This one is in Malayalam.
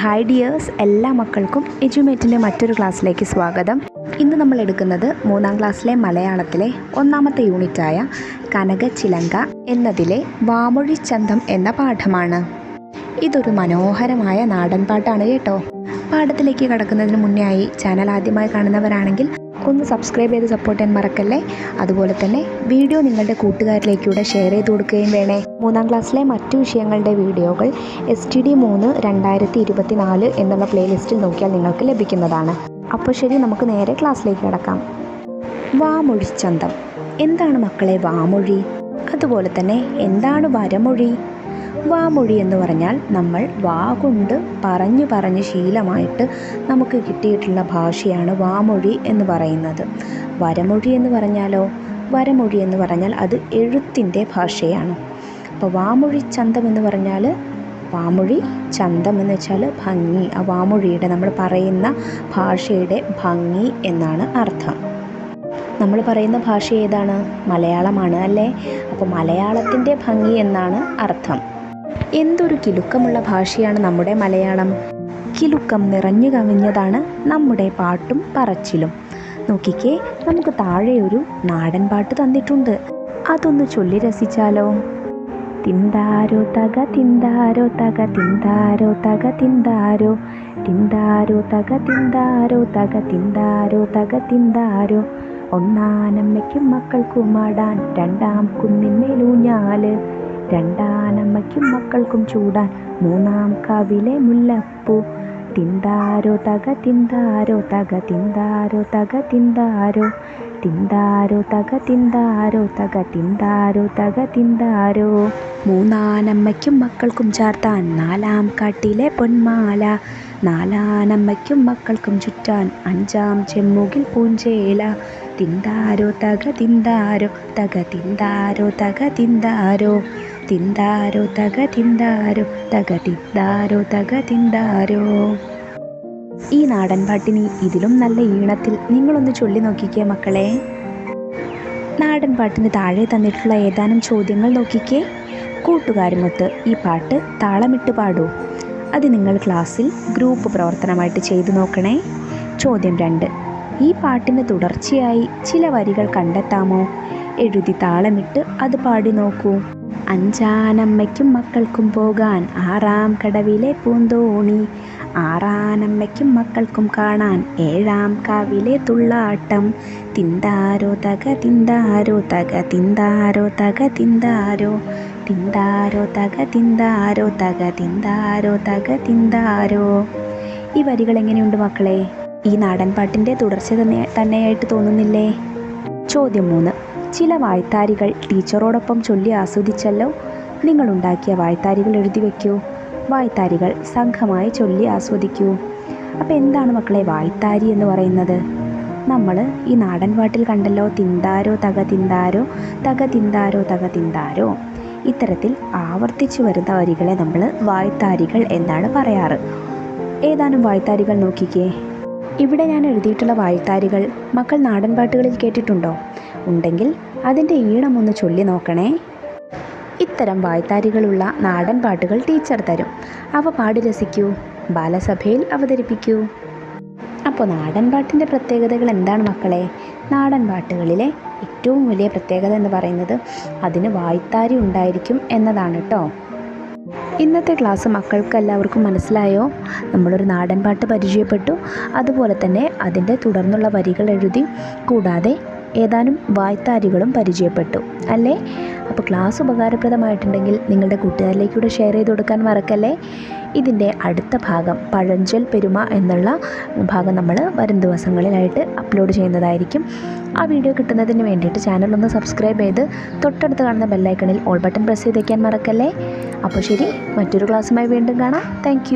ഹായ് ഡിയേഴ്സ് എല്ലാ മക്കൾക്കും എജ്യുമേറ്റിന്റെ മറ്റൊരു ക്ലാസ്സിലേക്ക് സ്വാഗതം. ഇന്ന് നമ്മൾ എടുക്കുന്നത് മൂന്നാം ക്ലാസ്സിലെ മലയാളത്തിലെ ഒന്നാമത്തെ യൂണിറ്റായ കനകച്ചിലങ്ക എന്നതിലെ വാമൊഴി ചന്തം എന്ന പാഠമാണ്. ഇതൊരു മനോഹരമായ നാടൻ പാട്ടാണ് കേട്ടോ. പാഠത്തിലേക്ക് കടക്കുന്നതിന് മുന്നേ ആയി ചാനൽ ആദ്യമായി കാണുന്നവരാണെങ്കിൽ ഒന്ന് സബ്സ്ക്രൈബ് ചെയ്ത് സപ്പോർട്ട് ചെയ്യാൻ മറക്കല്ലേ? അതുപോലെ തന്നെ വീഡിയോ നിങ്ങളുടെ കൂട്ടുകാരിലേക്കൂടെ ഷെയർ ചെയ്ത് കൊടുക്കുകയും വേണേ. മൂന്നാം ക്ലാസ്സിലെ മറ്റു വിഷയങ്ങളുടെ വീഡിയോകൾ എസ് ടി ഡി മൂന്ന് രണ്ടായിരത്തി ഇരുപത്തി നാല് എന്നുള്ള പ്ലേലിസ്റ്റിൽ നോക്കിയാൽ നിങ്ങൾക്ക് ലഭിക്കുന്നതാണ്. അപ്പോൾ ശരി നമുക്ക് നേരെ ക്ലാസ്സിലേക്ക് കിടക്കാം. വാമൊഴിച്ചന്തം എന്താണ് മക്കളെ വാമൊഴി? അതുപോലെ തന്നെ എന്താണ് വരമൊഴി? വാമൊഴി എന്ന് പറഞ്ഞാൽ നമ്മൾ വാ കൊണ്ട് പറഞ്ഞു പറഞ്ഞ് ശീലമായിട്ട് നമുക്ക് കിട്ടിയിട്ടുള്ള ഭാഷയാണ് വാമൊഴി എന്ന് പറയുന്നത്. വരമൊഴി എന്ന് പറഞ്ഞാലോ? വരമൊഴി എന്ന് പറഞ്ഞാൽ അത് എഴുത്തിന്റെ ഭാഷയാണ്. അപ്പോൾ വാമൊഴി ചന്തം എന്ന് പറഞ്ഞാൽ വാമൊഴി ചന്തം എന്ന് വെച്ചാൽ ഭംഗി. ആ വാമൊഴിയുടെ നമ്മൾ പറയുന്ന ഭാഷയുടെ ഭംഗി എന്നാണ് അർത്ഥം. നമ്മൾ പറയുന്ന ഭാഷ ഏതാണ്? മലയാളമാണ് അല്ലേ? അപ്പോൾ മലയാളത്തിന്റെ ഭംഗി എന്നാണ് അർത്ഥം. എന്തൊരു കിലുക്കമുള്ള ഭാഷയാണ് നമ്മുടെ മലയാളം. കിലുക്കം നിറഞ്ഞു കവിഞ്ഞതാണ് നമ്മുടെ പാട്ടും പറച്ചിലും. നോക്കിക്കേ നമുക്ക് താഴെ ഒരു നാടൻ പാട്ട് തന്നിട്ടുണ്ട്. അതൊന്ന് ചൊല്ലി രസിച്ചാലോ? തിന്താരോ തക തിന്താരോ തക തിന്താരോ തക തിന്താരോ. തിന്താരോ തക തിന്താരോ തക തിന്താരോ തക തിന്താരോ. ഒന്നാനമ്മയ്ക്കും മക്കൾക്കുമാടാൻ രണ്ടാം കുന്നിന്മേലൂഞ്ഞാൽ. രണ്ടാനമ്മയ്ക്കും മക്കൾക്കും ചൂടാൻ. മൂന്നാം കവിലെ മുല്ലപ്പൂ. തിന്താരോ തക തിന്താരോ തക തിന്താരോ തക തിന്താരോ. തിന്താരോ തക തിന്താരോ തക തിന്താരോ തക തിന്താരോ. മൂന്നാനമ്മയ്ക്കും മക്കൾക്കും ചാർത്താൻ നാലാം കാട്ടിലെ പൊന്മാല. നാലാനമ്മയ്ക്കും മക്കൾക്കും ചുറ്റാൻ അഞ്ചാം ചെമ്മുകിൽ പൂഞ്ചേല. തിന്താരോ തക തിന്താരോ തക തിന്താരോ തക തിന്താരോ. തിന്താരോ തക തിന്താരോ തക തിന്താരോ തക തിന്താരോ ഈ നാടൻ പാട്ടിനി ഇതിലും നല്ല ഈണത്തിൽ നിങ്ങളൊന്ന് ചൊല്ലി നോക്കിക്കേ മക്കളെ. നാടൻ പാട്ടിന് താഴെ തന്നിട്ടുള്ള ഏതാനും ചോദ്യങ്ങൾ നോക്കിക്കേ. കൂട്ടുകാരുമൊത്ത് ഈ പാട്ട് താളമിട്ട് പാടൂ. അത് നിങ്ങൾ ക്ലാസ്സിൽ ഗ്രൂപ്പ് പ്രവർത്തനമായിട്ട് ചെയ്തു നോക്കണേ. ചോദ്യം രണ്ട്. ഈ പാട്ടിന് തുടർച്ചയായി ചില വരികൾ കണ്ടെത്താമോ? എഴുതി താളമിട്ട് അത് പാടി നോക്കൂ. അഞ്ചാനമ്മയ്ക്കും മക്കൾക്കും പോകാൻ ആറാം കടവിലെ പൂന്തോണി. ആറാനമ്മയ്ക്കും മക്കൾക്കും കാണാൻ ഏഴാം കാവിലെ തുള്ളാട്ടം. തിന്താരോ തക തിന്താരോ തക തിന്താരോ തക തിന്താരോ തിന്താരോ തക തിന്താരോ തക തിന്താരോ തക തിന്താരോ ഈ വരികൾ എങ്ങനെയുണ്ട് മക്കളെ? ഈ നാടൻ പാട്ടിന്റെ തുടർച്ച തന്നെ തന്നെയായിട്ട് തോന്നുന്നില്ലേ? ചോദ്യം മൂന്ന്. ചില വായ്ത്താരികൾ ടീച്ചറോടൊപ്പം ചൊല്ലി ആസ്വദിച്ചല്ലോ. നിങ്ങളുണ്ടാക്കിയ വായ്ത്താരികൾ എഴുതി വയ്ക്കൂ വായ്ത്താരികൾ സംഘമായി ചൊല്ലി ആസ്വദിക്കൂ. അപ്പോൾ എന്താണ് മക്കളെ വായ്ത്താരി എന്ന് പറയുന്നത്? നമ്മൾ ഈ നാടൻ പാട്ടിൽ കണ്ടല്ലോ തിന്താരോ തക തിന്താരോ തക തിന്താരോ തക തിന്താരോ. ഇത്തരത്തിൽ ആവർത്തിച്ചു വരുന്ന വരികളെ നമ്മൾ വായ്ത്താരികൾ എന്നാണ് പറയാറ്. ഏതാനും വായ്ത്താരികൾ നോക്കിക്കേ. ഇവിടെ ഞാൻ എഴുതിയിട്ടുള്ള വാഴ്ത്താരികൾ മക്കൾ നാടൻ പാട്ടുകളിൽ കേട്ടിട്ടുണ്ടോ? ഉണ്ടെങ്കിൽ അതിന്റെ ഈണം ഒന്ന് ചൊല്ലി നോക്കണേ. ഇത്തരം വായ്ത്താരികളുള്ള നാടൻ പാട്ടുകൾ ടീച്ചർ തരും. അവ പാടി രസിക്കൂ ബാലസഭയിൽ അവതരിപ്പിക്കൂ. അപ്പോൾ നാടൻ പാട്ടിന്റെ പ്രത്യേകതകൾ എന്താണ് മക്കളെ? നാടൻ പാട്ടുകളിലെ ഏറ്റവും വലിയ പ്രത്യേകത എന്ന് പറയുന്നത് അതിന് വായ്ത്താരി ഉണ്ടായിരിക്കും എന്നതാണ് കേട്ടോ. ഇന്നത്തെ ക്ലാസ് മക്കൾക്ക് എല്ലാവർക്കും മനസ്സിലായോ? നമ്മളൊരു നാടൻ പാട്ട് പരിചയപ്പെട്ടു. അതുപോലെ തന്നെ അതിന്റെ തുടർന്നുള്ള വരികൾ എഴുതി കൂടാതെ ഏതാനും വായ്ത്താരികളും പരിചയപ്പെട്ടു അല്ലേ? അപ്പോൾ ക്ലാസ് ഉപകാരപ്രദമായിട്ടുണ്ടെങ്കിൽ നിങ്ങളുടെ കൂട്ടുകാരിലേക്കൂടെ ഷെയർ ചെയ്ത് കൊടുക്കാൻ മറക്കല്ലേ? ഇതിന്റെ അടുത്ത ഭാഗം പഴഞ്ചൽ പെരുമ എന്നുള്ള ഭാഗം നമ്മൾ വരും ദിവസങ്ങളിലായിട്ട് അപ്ലോഡ് ചെയ്യുന്നതായിരിക്കും. ആ വീഡിയോ കിട്ടുന്നതിന് വേണ്ടിയിട്ട് ചാനൽ ഒന്ന് സബ്സ്ക്രൈബ് ചെയ്ത് തൊട്ടടുത്ത് കാണുന്ന ബെല്ലൈക്കണിൽ ഓൾ ബട്ടൺ പ്രസ് ചെയ്തേക്കാൻ മറക്കല്ലേ? അപ്പോൾ ശരി മറ്റൊരു ക്ലാസ്സുമായി വീണ്ടും കാണാം. താങ്ക്